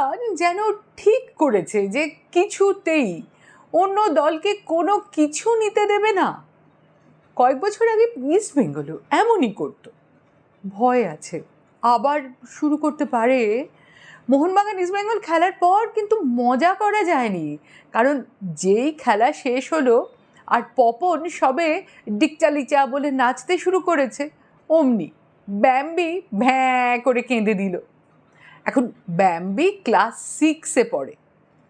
মোহনবাগান যেন ঠিক করেছে যে কিছুতেই অন্য দলকে কোনো কিছু নিতে দেবে না। কয়েক বছর আগে ইস্ট বেঙ্গলও এমনই করতো। ভয় আছে। আবার শুরু করতে পারে। মোহনবাগান ইস্ট বেঙ্গল খেলার পর কিন্তু মজা করা যায়নি। কারণ যেই খেলা শেষ হলো আর পপন সবে ডিকচালিচা বলে নাচতে শুরু করেছে, অমনি ব্যাম্বি ভ্যাঁ করে কেঁদে দিল। এখন ব্যাম্বি ক্লাস সিক্সে পড়ে।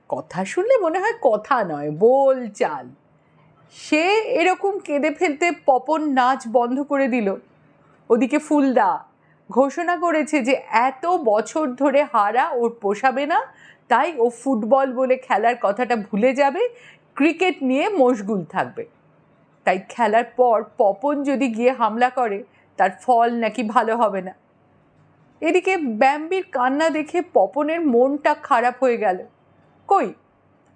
কথা শুনলে মনে হয় কথা নয়, বল চাল। সে এরকম কেঁদে ফেলতে পপন নাচ বন্ধ করে দিল। ওদিকে ফুলদা ঘোষণা করেছে যে এত বছর ধরে হারা, ওর পোষাবে না, তাই ও ফুটবল বলে খেলার কথাটা ভুলে যাবে, ক্রিকেট নিয়ে মশগুল থাকবে। তাই খেলার পর পপন যদি গিয়ে হামলা করে, তার ফল নাকি ভালো হবে না। এদিকে ব্যাম্বির কান্না দেখে পপনের মনটা খারাপ হয়ে গেল। কই,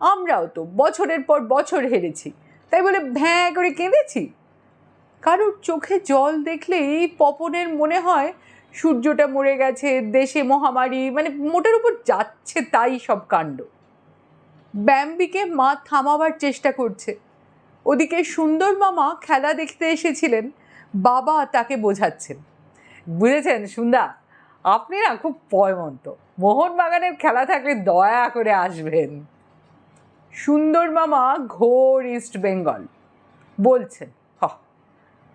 আমরাও তো বছরের পর বছর হেরেছি, তাই বলে ভ্যাঁ করে কেঁদেছি? কারোর চোখে জল দেখলেই পপনের মনে হয় সূর্যটা মরে গেছে, দেশে মহামারী মানে মোটের উপর যাচ্ছে তাই সব কাণ্ড। ব্যাম্বিকে মা থামাবার চেষ্টা করছে। ওদিকে সুন্দর মামা খেলা দেখতে এসেছিলেন, বাবা তাকে বোঝাচ্ছেন। বুঝেছেন সুন্দর আপনি না খুব পয়মন্ত। মোহনবাগানের খেলা থাকলে দয়া করে আসবেন। সুন্দর মামা ঘোর ইস্ট বেঙ্গল। বলছেন হ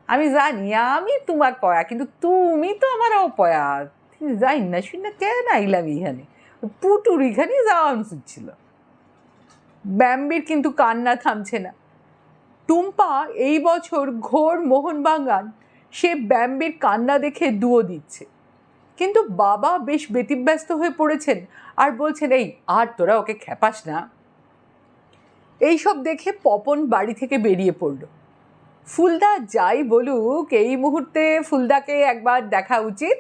আমি জানি, আমি তোমার পয়া, কিন্তু তুমি তো আমার অপয়া যাই না, শুনে কেন আইলাম এখানে? পুটুর এখানে যাওয়া উচিত ছিল। ব্যাম্বির কিন্তু কান্না থামছে না। টুম্পা এই বছর ঘোর মোহনবাগান, সে ব্যাম্বির কান্না দেখে দুয়ো দিচ্ছে। কিন্তু বাবা বেশ ব্যতিব্যস্ত হয়ে পড়েছেন আর বলছেন, এই, আর তোরা ওকে খেপাস না। এইসব দেখে পপন বাড়ি থেকে বেরিয়ে পড়ল। ফুলদা যাই বলুক, এই মুহূর্তে ফুলদাকে একবার দেখা উচিত?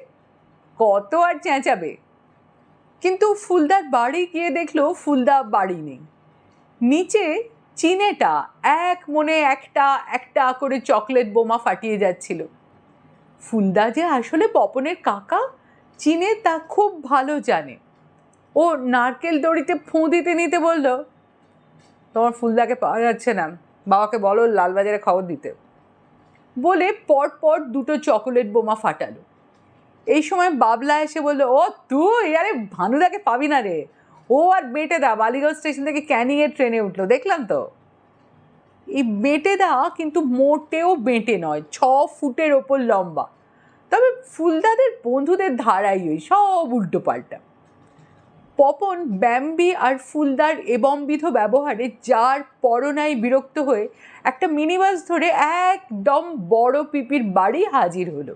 কত আর চেঁচাবে? কিন্তু ফুলদার বাড়ি গিয়ে দেখল ফুলদা বাড়ি নেই। নিচে চিনেটা এক মনে একটা একটা করে চকলেট বোমা ফাটিয়ে যাচ্ছিল। ফুলদা যে আসলে পপনের কাকা? চিনে তা খুব ভালো জানে। ও নারকেল দড়িতে ফুঁ দিতে নিতে বলল, তোমার ফুলদাকে পাওয়া যাচ্ছে না, বাবাকে বলো লালবাজারে খবর দিতে। বলে পর পর দুটো চকোলেট বোমা ফাটালো। এই সময় বাবলা এসে বলল, ও তুই, আরে ভানুদাকে পাবি না রে। ও আর বেটেদা বালিগঞ্জ স্টেশন থেকে ক্যানিংয়ে ট্রেনে উঠল, দেখলাম তো? এই বেটেদা কিন্তু মোটেও বেঁটে নয়, ছ ফুটের ওপর লম্বা। তবে ফুলদাদের বন্ধুদের ধারাই ওই, সব উল্টো পাল্টা পপন, ব্যাম্বি আর ফুলদার এবমবিধ ব্যবহারে যার পরনায় বিরক্ত হয়ে একটা মিনিবাস ধরে একদম বড় পিপির বাড়ি হাজির হলো।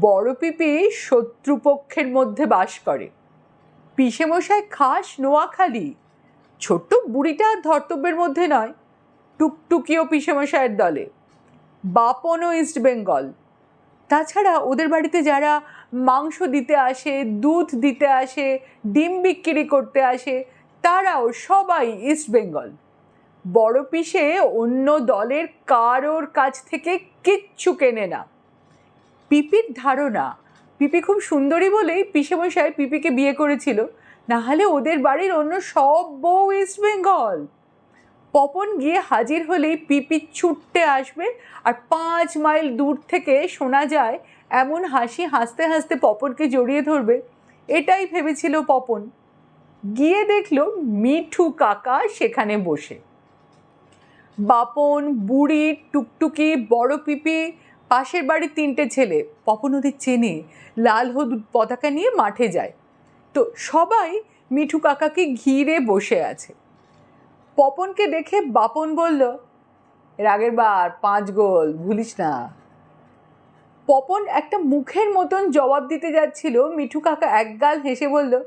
বড় পিপি শত্রুপক্ষের মধ্যে বাস করে। পিসেমশাই খাস নোয়াখালী। ছোট্ট বুড়িটা ধর্তব্যের মধ্যে নয়, টুকটুকিও পিসেমশাইয়ের দলে। বাপনও ইস্ট বেঙ্গল। তাছাড়া ওদের বাড়িতে যারা মাংস দিতে আসে, দুধ দিতে আসে, ডিম বিক্রি করতে আসে, তারাও সবাই ইস্ট বেঙ্গল বড় পিসে অন্য দলের কারোর কাছ থেকে কিচ্ছু কেনে না। পিপির ধারণা, পিপি খুব সুন্দরী বলেই পিসেমশাই পিপিকে বিয়ে করেছিল। নাহলে ওদের বাড়ির অন্য সব বউ ইস্ট বেঙ্গল পপন গিয়ে হাজির হলেই পিপি ছুটতে আসবে। আর পাঁচ মাইল দূর থেকে শোনা যায়, এমন হাসি হাসতে হাসতে পপনকে জড়িয়ে ধরবে। এটাই ভেবেছিল পপন। গিয়ে দেখল মিঠু কাকা সেখানে বসে। বাপন, বুড়ি, টুকটুকি, বড় পিপি, পাশের বাড়ির তিনটে ছেলে। পপন ওদের চেনে, লাল হলুদ পতাকা নিয়ে মাঠে যায়। তো সবাই মিঠু কাকাকে ঘিরে বসে আছে। পপনকে দেখে বাপন বলল এর আগের বার, পাঁচ গোল, ভুলিস না। পপন একটা মুখের মতন জবাব দিতে যাচ্ছিল। মিঠু কাকা একগাল হেসে বলল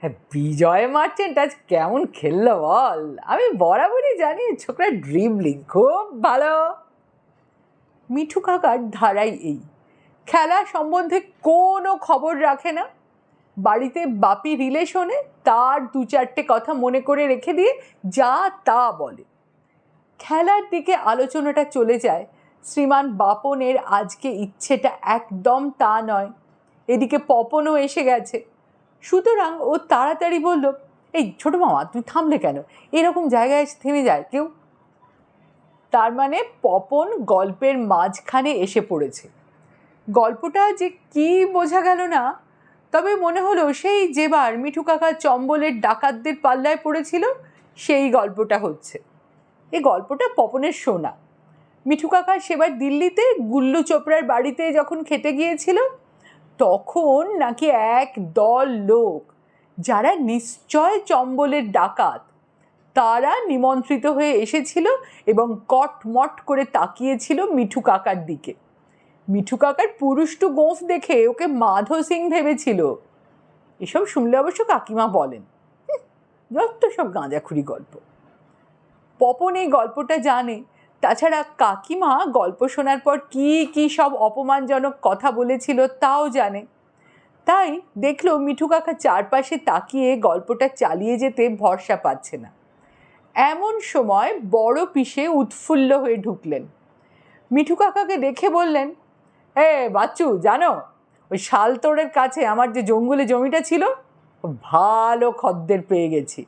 হ্যাঁ বিজয় মার্চেন্ট, আজ কেমন খেললো বল? আমি বরাবরই জানি ছোকরা ড্রিবলিং খুব ভালো। মিঠু কাকার ধারাই এই। খেলা সম্বন্ধে কোনো খবর রাখে না। বাড়িতে বাপি রিলেশনে তার দু চারটে কথা মনে করে রেখে দিয়ে যা তা বলে। খেলার দিকে আলোচনাটা চলে যায়। শ্রীমান বাপনের আজকে ইচ্ছেটা একদম তা নয়। এদিকে পপনও এসে গেছে। সুতরাং ও তাড়াতাড়ি বলল, এই ছোটো মামা তুই থামলে কেন? এরকম জায়গায় এসে থেমে যায় কেউ? তার মানে পপন গল্পের মাঝখানে এসে পড়েছে। গল্পটা যে কি বোঝা গেল না তবে মনে হলো সেই যেবার মিঠু কাকা চম্বলের ডাকাতদের পাল্লায় পড়েছিল, সেই গল্পটা হচ্ছে। এ গল্পটা পপনের শোনা মিঠু কাকা সেবার দিল্লিতে গুল্লু চোপড়ার বাড়িতে যখন খেতে গিয়েছিল, তখন নাকি এক দল লোক, যারা নিশ্চয় চম্বলের ডাকাত, তারা নিমন্ত্রিত হয়ে এসেছিল এবং কটমট করে তাকিয়েছিল মিঠু কাকার দিকে। মিঠু কাকার পুরুষ্টু গোঁফ দেখে ওকে মাধো সিং ভেবেছিল। এসব শুনলে অবশ্য কাকিমা বলেন। "হুঁ, যত সব গাঁজাখুরি গল্প। পপন এই গল্পটা জানে। তাছাড়া কাকিমা গল্প শোনার পর কি কি সব অপমানজনক কথা বলেছিল তাও জানে। তাই দেখল মিঠু কাকা চারপাশে তাকিয়ে গল্পটা চালিয়ে যেতে ভরসা পাচ্ছে না। এমন সময় বড় পিসে উৎফুল্ল হয়ে ঢুকলেন। মিঠু কাকাকে দেখে বললেন এ বাচ্চু, জানো? ওই শালতোড়ের কাছে আমার যে জঙ্গলে জমিটা ছিল ভালো খদ্দের পেয়ে গেছি।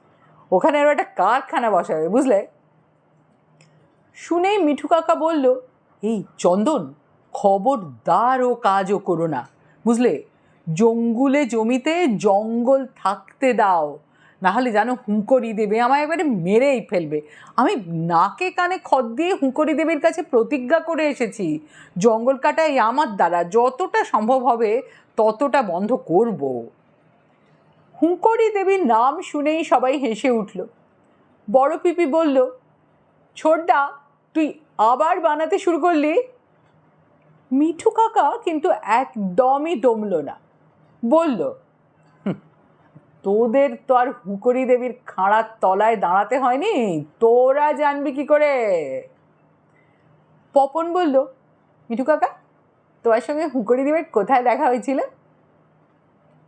ওখানে আরও একটা কারখানা বসাবে, বুঝলে? শুনেই মিঠু কাকা বলল, এই চন্দন, খবরদার ও কাজও করো না, বুঝলে? জঙ্গুলে জমিতে জঙ্গল থাকতে দাও নাহলে জানো হুঁকরি দেবে আমায় একবারে মেরেই ফেলবে। আমি নাকে কানে খদ দিয়ে হুঁকরি দেবীর কাছে প্রতিজ্ঞা করে এসেছি। জঙ্গল কাটাই আমার দ্বারা যতটা সম্ভব হবে ততটা বন্ধ করব। হুঁকরি দেবীর নাম শুনেই সবাই হেসে উঠল। বড় পিপি বলল ছোটদা তুই আবার বানাতে শুরু করলি? মিঠু কাকা কিন্তু একদমই দমল না। বলল "হুঁ, তোদের তো আর হুকরি দেবীর খাঁড়ার তলায় দাঁড়াতে হয়নি। তোরা জানবি কি করে? পপন বলল, মিঠু কাকা, তোমার সঙ্গে হুকরি দেবীর কোথায় দেখা হয়েছিল?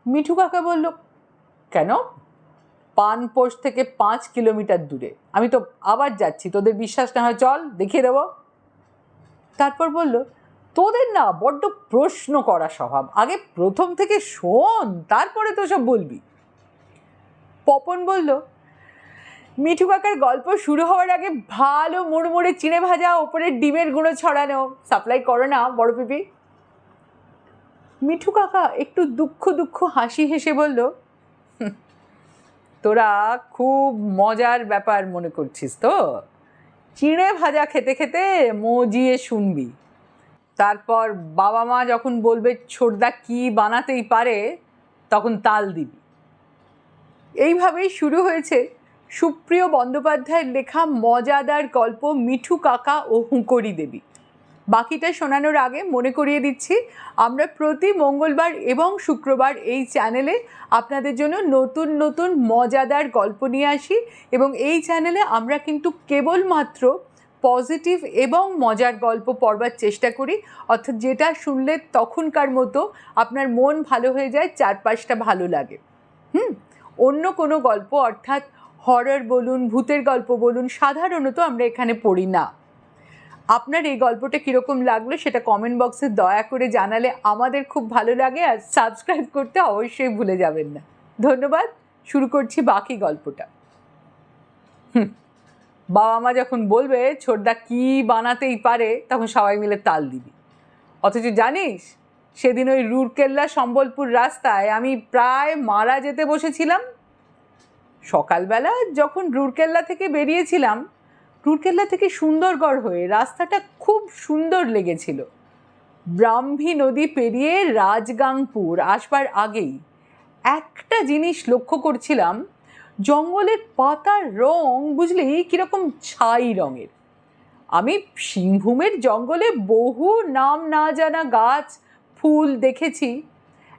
মিঠু কাকা বলল, কেন? পানপোষ থেকে পাঁচ কিলোমিটার দূরে। আমি তো আবার যাচ্ছি, তোদের বিশ্বাস না হয়, চল, দেখিয়ে দেবো। তারপর বলল, তোদের না বড্ড প্রশ্ন করা স্বভাব। আগে প্রথম থেকে শোন, তারপরে তো সব বলবি। পপন বলল, মিঠু কাকার গল্প শুরু হওয়ার আগে ভালো মুড়মুড়ে চিড়ে ভাজা ওপরে ডিমের গুঁড়ো ছড়ানো। সাপ্লাই করো না, বড় পিপি মিঠু কাকা একটু দুঃখ দুঃখ হাসি হেসে বলল তোরা খুব মজার ব্যাপার মনে করছিস তো। চিড়ে ভাজা খেতে খেতে মজিয়ে শুনবি। তারপর বাবা মা যখন বলবে, ছোটদা কি বানাতেই পারে, তখন তাল দিবি। এইভাবেই শুরু হয়েছে সুপ্রিয় বন্দ্যোপাধ্যায়ের লেখা মজাদার গল্প মিঠু কাকা ও হুঁকরি দেবী। বাকিটা শোনানোর আগে মনে করিয়ে দিচ্ছি, আমরা প্রতি মঙ্গলবার এবং শুক্রবার এই চ্যানেলে আপনাদের জন্য নতুন নতুন মজাদার গল্প নিয়ে আসি এবং এই চ্যানেলে আমরা কিন্তু কেবলমাত্র পজিটিভ এবং মজার গল্প পড়বার চেষ্টা করি, অর্থাৎ যেটা শুনলে তখনকার মতো আপনার মন ভালো হয়ে যায়, চারপাশটা ভালো লাগে। হুম? অন্য কোনো গল্প অর্থাৎ হরর বলুন ভূতের গল্প বলুন সাধারণত আমরা এখানে পড়ি না। আপনার এই গল্পটা কীরকম লাগল সেটা কমেন্ট বক্সে দয়া করে জানালে আমাদের খুব ভালো লাগে আর সাবস্ক্রাইব করতে অবশ্যই ভুলে যাবেন না। ধন্যবাদ শুরু করছি বাকি গল্পটা। হুম, বাবা মা যখন বলবে ছোটদা কি বানাতেই পারে? তখন সবাই মিলে তাল দিবি। অথচ জানিস সেদিন ওই রুরকেল্লা সম্বলপুর রাস্তায় আমি প্রায় মারা যেতে বসেছিলাম। সকালবেলা যখন রুরকেল্লা থেকে বেরিয়েছিলাম, রুরকেল্লা থেকে সুন্দরগড় হয়ে রাস্তাটা খুব সুন্দর লেগেছিল। ব্রাহ্মী নদী পেরিয়ে রাজগাংপুর আসবার আগেই একটা জিনিস লক্ষ্য করছিলাম, জঙ্গলের পাতার রং বুঝলি কীরকম ছাই রঙের। আমি সিংভূমের জঙ্গলে বহু নাম না জানা গাছ ফুল দেখেছি।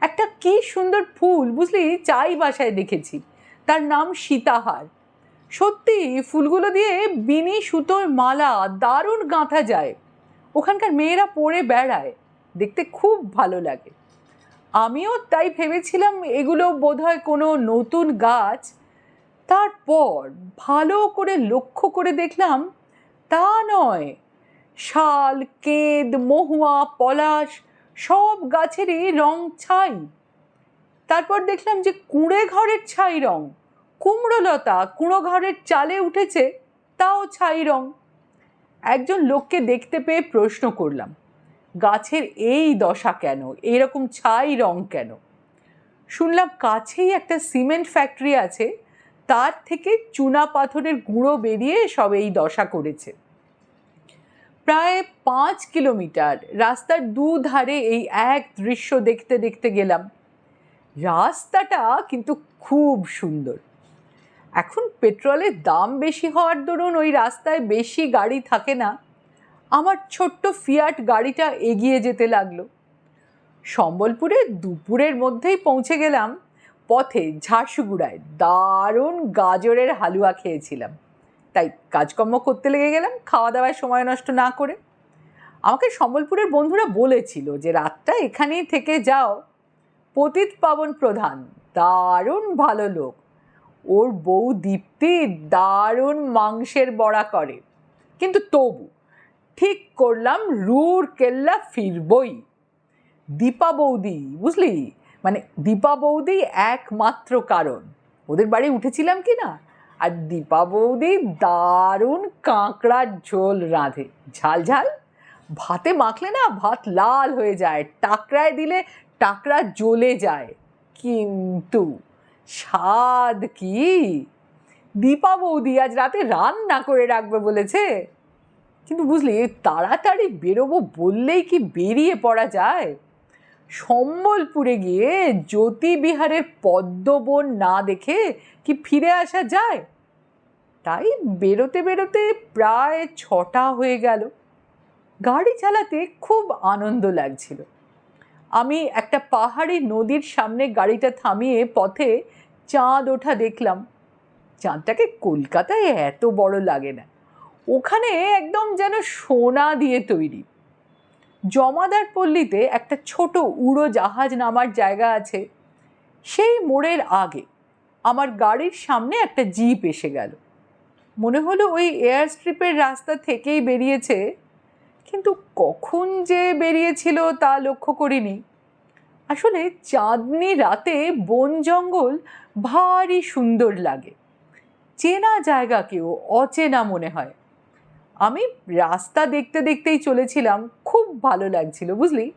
একটা কি সুন্দর ফুল, বুঝলি? চাই বাসায় দেখেছি। তার নাম সীতাহার। সত্যি, ফুলগুলো দিয়ে বিনি সুতোর মালা, দারুণ গাঁথা যায়। ওখানকার মেয়েরা পরে বেড়ায়। দেখতে খুব ভালো লাগে। আমিও তাই ভেবেছিলাম এগুলো বোধহয় কোনো নতুন গাছ। তারপর ভালো করে লক্ষ্য করে দেখলাম, তা নয়। শাল, কেদ, মহুয়া, পলাশ সব গাছেরই রং ছাই। তারপর দেখলাম যে কুঁড়ে ঘরের ছাই রং কুমড়োলতা কুঁড়ো ঘরের চালে উঠেছে, তাও ছাই রং। একজন লোককে দেখতে পেয়ে প্রশ্ন করলাম, গাছের এই দশা কেন? এইরকম ছাই রং কেন? শুনলাম কাছেই একটা সিমেন্ট ফ্যাক্টরি আছে, তার থেকে চুনা পাথরের গুঁড়ো বেরিয়ে সব এই দশা করেছে। প্রায় পাঁচ কিলোমিটার রাস্তার দুধারে এই এক দৃশ্য দেখতে দেখতে গেলাম। রাস্তাটা কিন্তু খুব সুন্দর। এখন পেট্রোলের দাম বেশি হওয়ার দরুন ওই রাস্তায় বেশি গাড়ি থাকে না। আমার ছোট্ট ফিয়াট গাড়িটা এগিয়ে যেতে লাগল। সম্বলপুরে দুপুরের মধ্যেই পৌঁছে গেলাম। পথে ঝাড়সুগুড়ায় দারুণ গাজরের হালুয়া খেয়েছিলাম। তাই কাজকর্ম করতে লেগে গেলাম খাওয়া দাওয়ায় সময় নষ্ট না করে। আমাকে সম্বলপুরের বন্ধুরা বলেছিল যে, রাতটা এখানেই থেকে যাও। পতিত পাবন প্রধান, দারুণ ভালো লোক। ওর বউ দীপ্তি দারুণ মাংসের বড়া করে। কিন্তু তবু ঠিক করলাম রুর কেল্লা ফিরবই। দীপা বৌদি, বুঝলি? মানে দীপা বৌদি একমাত্র কারণ। ওদের বাড়ি উঠেছিলাম কি না? আর দীপা বৌদি দারুণ কাঁকড়ার ঝোল রাঁধে। ঝাল ঝাল? ভাতে মাখলে না ভাত লাল হয়ে যায়, টাকরায় দিলে টাকরা জ্বলে যায়। কিন্তু স্বাদ কি? দীপা বৌদি আজ রাতে রান্না করে রাখবে বলেছে। কিন্তু বুঝলি, তাড়াতাড়ি বেরোবো বললেই কি বেরিয়ে পড়া যায়? সম্বলপুরে গিয়ে জ্যোতিবিহারের পদ্মবন না দেখে কি ফিরে আসা যায়? তাই বেরোতে বেরোতে প্রায় ছটা হয়ে গেল। গাড়ি চালাতে খুব আনন্দ লাগছিল। আমি একটা পাহাড়ি নদীর সামনে গাড়িটা থামিয়ে পথে চাঁদ ওঠা দেখলাম। চাঁদটাকে কলকাতায় এত বড় লাগে না। ওখানে একদম যেন সোনা দিয়ে তৈরি। জমাদার পল্লীতে একটা ছোট উড়ো জাহাজ নামার জায়গা আছে। সেই মোড়ের আগে আমার গাড়ির সামনে একটা জিপ এসে গেল। মনে হলো ওই এয়ার স্ট্রিপের রাস্তা থেকেই বেরিয়েছে, কিন্তু কখন যে বেরিয়েছিল তা লক্ষ্য করিনি। আসলে চাঁদনি রাতে বন জঙ্গল ভারী সুন্দর লাগে। চেনা জায়গাকেও অচেনা মনে হয়। আমি রাস্তা দেখতে দেখতেই চলেছিলাম ভালো লাগছিল, বুঝলি?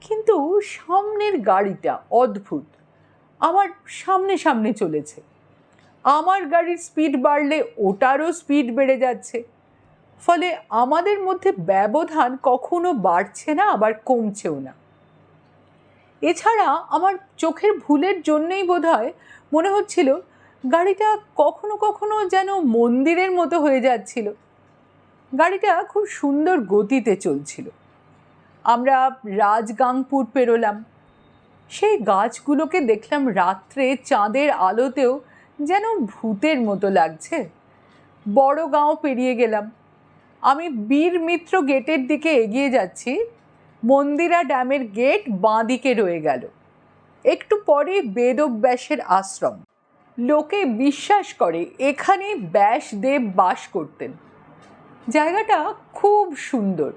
কিন্তু সামনের গাড়িটা অদ্ভুত। আমার সামনে সামনে চলেছে। আমার গাড়ির স্পিড বাড়লে ওটারও স্পিড বেড়ে যাচ্ছে। ফলে আমাদের মধ্যে ব্যবধান কখনো বাড়ছে না, আবার কমছেও না। এছাড়া আমার চোখের ভুলের জন্যেই বোধ হয় মনে হচ্ছিল গাড়িটা কখনো কখনো যেন মন্দিরের মতো হয়ে যাচ্ছিল। গাড়িটা খুব সুন্দর গতিতে চলছিল। আমরা রাজগাংপুর পেরোলাম। সেই গাছগুলোকে দেখলাম রাত্রে চাঁদের আলোতেও যেন ভূতের মতো লাগছে। বড় গাঁও পেরিয়ে গেলাম। আমি বীর মিত্র গেটের দিকে এগিয়ে যাচ্ছি। মন্দিরা ড্যামের গেট বাঁ দিকে রয়ে গেল। একটু পরে বেদব্যাসের আশ্রম। লোকে বিশ্বাস করে, এখানে ব্যাসদেব বাস করতেন। জায়গাটা খুব সুন্দর।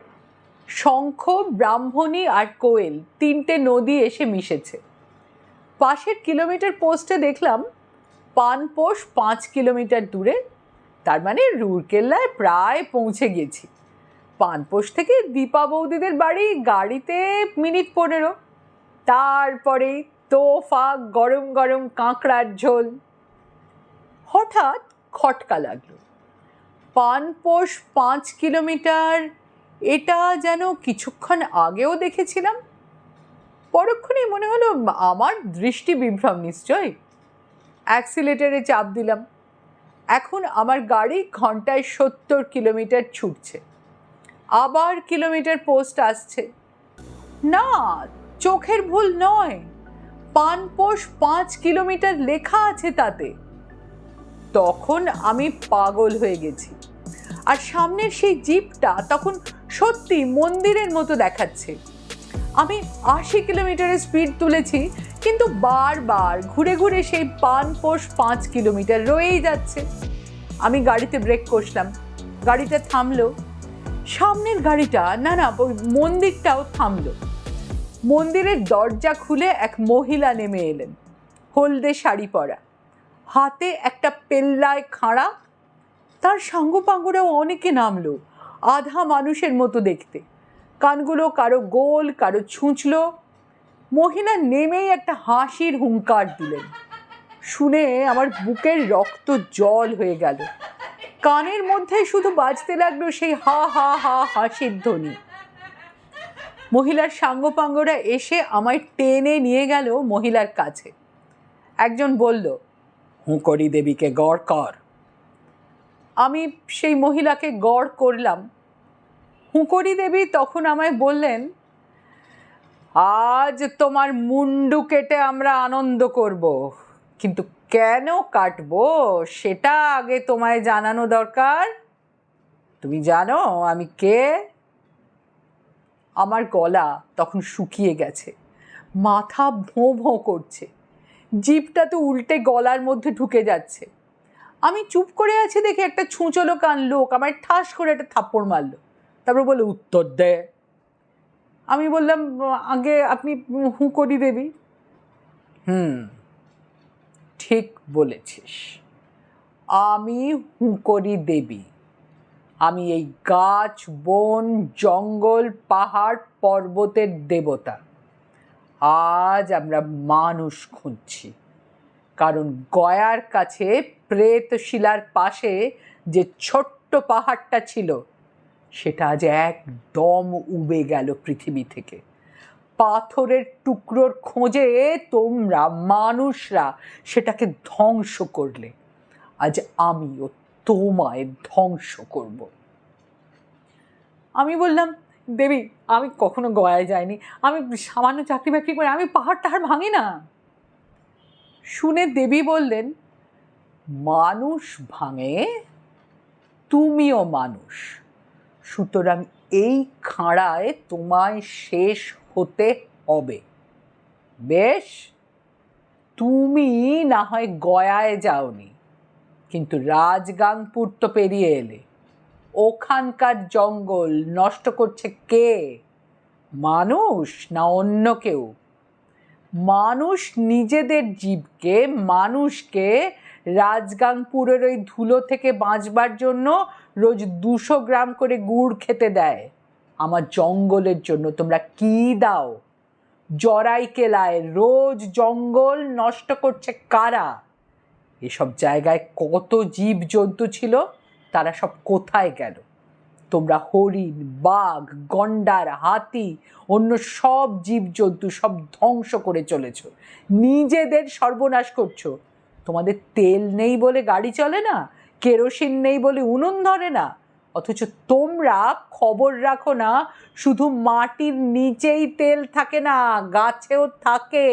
শঙ্খ, ব্রাহ্মণী আর কোয়েল তিনটে নদী এসে মিশেছে। পাশের কিলোমিটার পোস্টে দেখলাম পানপোষ পাঁচ কিলোমিটার দূরে, তার মানে রুরকেল্লায় প্রায় পৌঁছে গেছি। পানপোষ থেকে দীপা বৌদিদের বাড়ি গাড়িতে মিনিট পনেরো। তারপরে তোফা, গরম গরম কাঁকড়ার ঝোল। হঠাৎ খটকা লাগল। পানপোষ পাঁচ কিলোমিটার এটা যেন কিছুক্ষণ আগেও দেখেছিলাম। পরক্ষণেই মনে হলো, আমার দৃষ্টি বিভ্রম নিশ্চয় অ্যাক্সিলেটারে চাপ দিলাম। এখন আমার গাড়ি ঘন্টায় সত্তর কিলোমিটার ছুটছে। আবার কিলোমিটার পোস্ট আসছে। না, চোখের ভুল নয়। পানপোষ পাঁচ কিলোমিটার লেখা আছে তাতে। তখন আমি পাগল হয়ে গেছি। আর সামনের সেই জিপটা তখন সত্যি মন্দিরের মতো দেখাচ্ছে। আমি আশি কিলোমিটারের স্পিড তুলেছি, কিন্তু বারবার ঘুরে ঘুরে সেই পান পানপোষ পাঁচ কিলোমিটার রয়েই যাচ্ছে। আমি গাড়িতে ব্রেক কষলাম, গাড়িটা থামলো। সামনের গাড়িটা, না না, ওই মন্দিরটাও থামলো। মন্দিরের দরজা খুলে এক মহিলা নেমে এলেন, হলদে শাড়ি পরা। হাতে একটা পেল্লায় খাঁড়া, তার সাঙ্গপাঙ্গরাও অনেকে নামলো। আধা মানুষের মতো দেখতে। কানগুলো কারও গোল, কারও ছুঁচলো। মহিলা নেমেই একটা হাসির হুঙ্কার দিলেন। শুনে আমার বুকের রক্ত জল হয়ে গেল। কানের মধ্যে শুধু বাজতে লাগল সেই হা হা হা হাসির ধ্বনি। মহিলার সাঙ্গপাঙ্গরা এসে আমায় টেনে নিয়ে গেল মহিলার কাছে। একজন বলল হুঁকরি দেবীকে, গড় কর। আমি সেই মহিলাকে গড় করলাম। হুঁকরি দেবী তখন আমায় বললেন, আজ তোমার মুন্ডু কেটে আমরা আনন্দ করব, কিন্তু কেন কাটবো সেটা আগে তোমায় জানানো দরকার। তুমি জানো আমি কে? আমার গলা তখন শুকিয়ে গেছে, মাথা ভোঁ ভোঁ করছে, জিভটা তো উল্টে গলার মধ্যে ঢুকে যাচ্ছে। আমি চুপ করে আছি দেখে একটা ছুঁচলো কান লোক আমার ঠাস করে একটা থাপ্পড় মারলো। তারপর বলে, উত্তর দেয় আমি বললাম, আগে আপনি হুঁকরি দেবী। হুম, ঠিক বলেছিস। আমি হুঁকরি দেবী। আমি এই গাছ, বন, জঙ্গল, পাহাড়, পর্বতের দেবতা। আজ আমরা মানুষ খুঁজছি। কারণ গয়ার কাছে প্রেতশিলার পাশে যে ছোট্ট পাহাড়টা ছিল সেটা আজ একদম উবে গেল পৃথিবী থেকে। পাথরের টুকরোর খোঁজে তোমরা মানুষরা সেটাকে ধ্বংস করলে। আজ আমিও তোমায় ধ্বংস করব। আমি বললাম, দেবী, আমি কখনো গয়ায় যাইনি। আমি সামান্য চাকরি বাকরি করে, আমি পাহাড় টাহাড় ভাঙি না। শুনে দেবী বললেন, মানুষ ভাঙে, তুমিও মানুষ। সুতরাং এই খাঁড়ায় তোমায় শেষ হতে হবে। বেশ, তুমি না হয় গয়ায় যাওনি, কিন্তু রাজগাংপুর তো পেরিয়ে এলে। ওখানকার জঙ্গল নষ্ট করছে কে? মানুষ না অন্য কেউ? মানুষ নিজেদের জীবকে, মানুষকে রাজগাংপুরের ওই ধুলো থেকে বাঁচবার জন্য রোজ দুশো গ্রাম করে গুড় খেতে দেয়। আমার জঙ্গলের জন্য তোমরা কি দাও? জরাই কেলায় রোজ জঙ্গল নষ্ট করছে কারা? এসব জায়গায় কত জীব জন্তু ছিল, তারা সব কোথায় গেল? তোমরা হরিণ, বাঘ, গন্ডার, হাতি, অন্য সব জীবজন্তু সব ধ্বংস করে চলেছ। নিজেদের সর্বনাশ করছ। তোমাদের তেল নেই বলে গাড়ি চলে না? কেরোসিন নেই বলে উনুন ধরে না, অথচ তোমরা খবর রাখো না, শুধু মাটির নিচেই তেল থাকে না, গাছেও থাকে।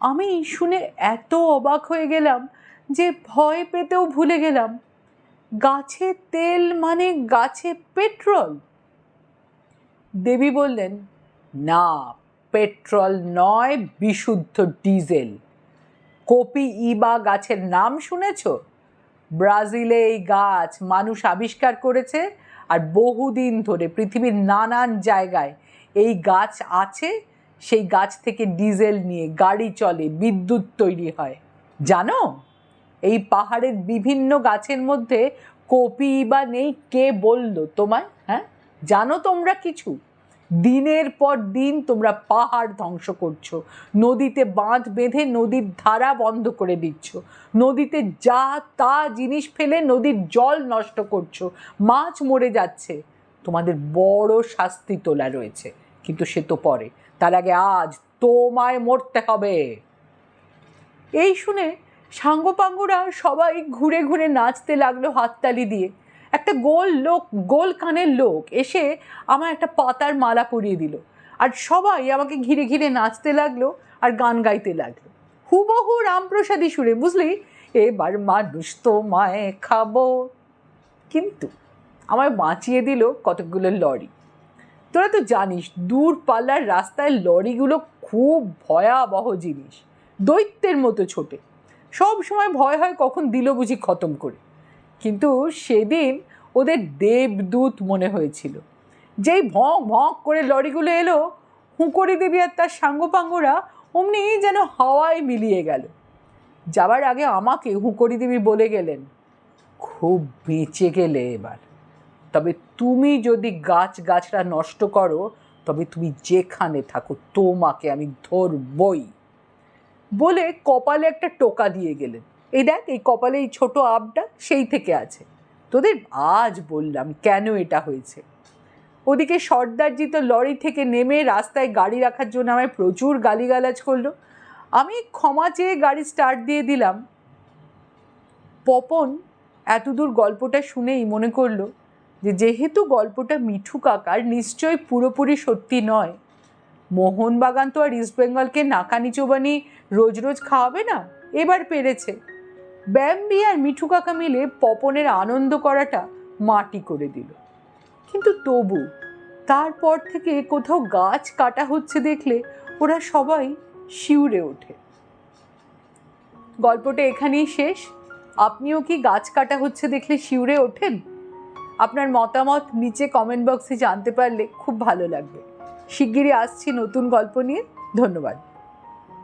আমি শুনে এত অবাক হয়ে গেলাম যে ভয় পেতেও ভুলে গেলাম। গাছে তেল মানে গাছে পেট্রোল? দেবী বললেন, না, পেট্রোল নয়, বিশুদ্ধ ডিজেল। কপি ইবা গাছের নাম শুনেছ? ব্রাজিলে এই গাছ মানুষ আবিষ্কার করেছে আর বহুদিন ধরে পৃথিবীর নানান জায়গায় এই গাছ আছে, সেই গাছ থেকে ডিজেল নিয়ে গাড়ি চলে, বিদ্যুৎ তৈরি হয়। জানো? এই পাহাড়ের বিভিন্ন গাছের মধ্যে কপি বা নেই, কে বলল তোমায়? হ্যাঁ? জানো তোমরা কিছু? দিনের পর দিন তোমরা পাহাড় ধ্বংস করছ। নদীতে বাঁধ বেঁধে নদীর ধারা বন্ধ করে দিচ্ছ। নদীতে যা তা জিনিস ফেলে নদীর জল নষ্ট করছ। মাছ মরে যাচ্ছে। তোমাদের বড় শাস্তি তোলা রয়েছে, কিন্তু সে তো পরে। তার আগে আজ তোমায় মরতে হবে। এই শুনে সাঙ্গপাঙ্গরা সবাই ঘুরে ঘুরে নাচতে লাগল হাততালি দিয়ে। একটা গোল লোক, গোল কানের লোক এসে আমার একটা পাতার মালা পরিয়ে দিল। আর সবাই আমাকে ঘিরে ঘিরে নাচতে লাগল আর গান গাইতে লাগল। হুবহু রামপ্রসাদী সুরে, বুঝলি? এবার মানুষ তো তোমায় খাব। কিন্তু আমায় বাঁচিয়ে দিল কতকগুলো লরি। তোরা তো জানিস দূর পাল্লার রাস্তায় লরিগুলো খুব ভয়াবহ জিনিস, দৈত্যের মতো ছোটে। সব সময় ভয় হয় কখন দিল বুঝি খতম করে। কিন্তু সেদিন ওদের দেবদূত মনে হয়েছিল। যেই ভঁক ভঁক করে লরিগুলো এলো, হুঁকরি দেবী আর তার সাঙ্গপাঙ্গরা অমনি যেন হাওয়ায় মিলিয়ে গেল। যাবার আগে আমাকে হুঁকরি দেবী বলে গেলেন, খুব বেঁচে গেলে এবার। তবে তুমি যদি গাছ গাছরা নষ্ট করো, তবে তুমি যেখানে থাকো তোমাকে আমি ধরবই। বলে কপালে একটা টোকা দিয়ে গেলেন। এই দেখ, এই কপালে এই ছোট আপটা সেই থেকে আছে। তোদের আজ বললাম কেন এটা হয়েছে? ওদিকে সর্দারজি তো লরি থেকে নেমে রাস্তায় গাড়ি রাখার জন্য আমায় প্রচুর গালিগালাজ করল। আমি ক্ষমা চেয়ে গাড়ি স্টার্ট দিয়ে দিলাম। পপন এতদূর গল্পটা শুনেই মনে করল যে যেহেতু গল্পটা মিঠু কাকার নিশ্চয় পুরোপুরি সত্যি নয়। মোহনবাগান তো আর ইস্টবেঙ্গলকে নাকানি চোবানি রোজ রোজ খাওয়াবে না, এবার পেরেছে। ব্যাম্বি আর মিঠু কাকা মিলে পপনের আনন্দ করাটা মাটি করে দিল। কিন্তু তবু তারপর থেকে কোথাও গাছ কাটা হচ্ছে দেখলে ওরা সবাই শিউরে ওঠে। গল্পটা এখানেই শেষ। আপনিও কি গাছ কাটা হচ্ছে দেখলে শিউরে ওঠেন? আপনার মতামত নিচে কমেন্ট বক্সে জানতে পারলে খুব ভালো লাগবে। শিগগিরই আসছি নতুন গল্প নিয়ে। ধন্যবাদ।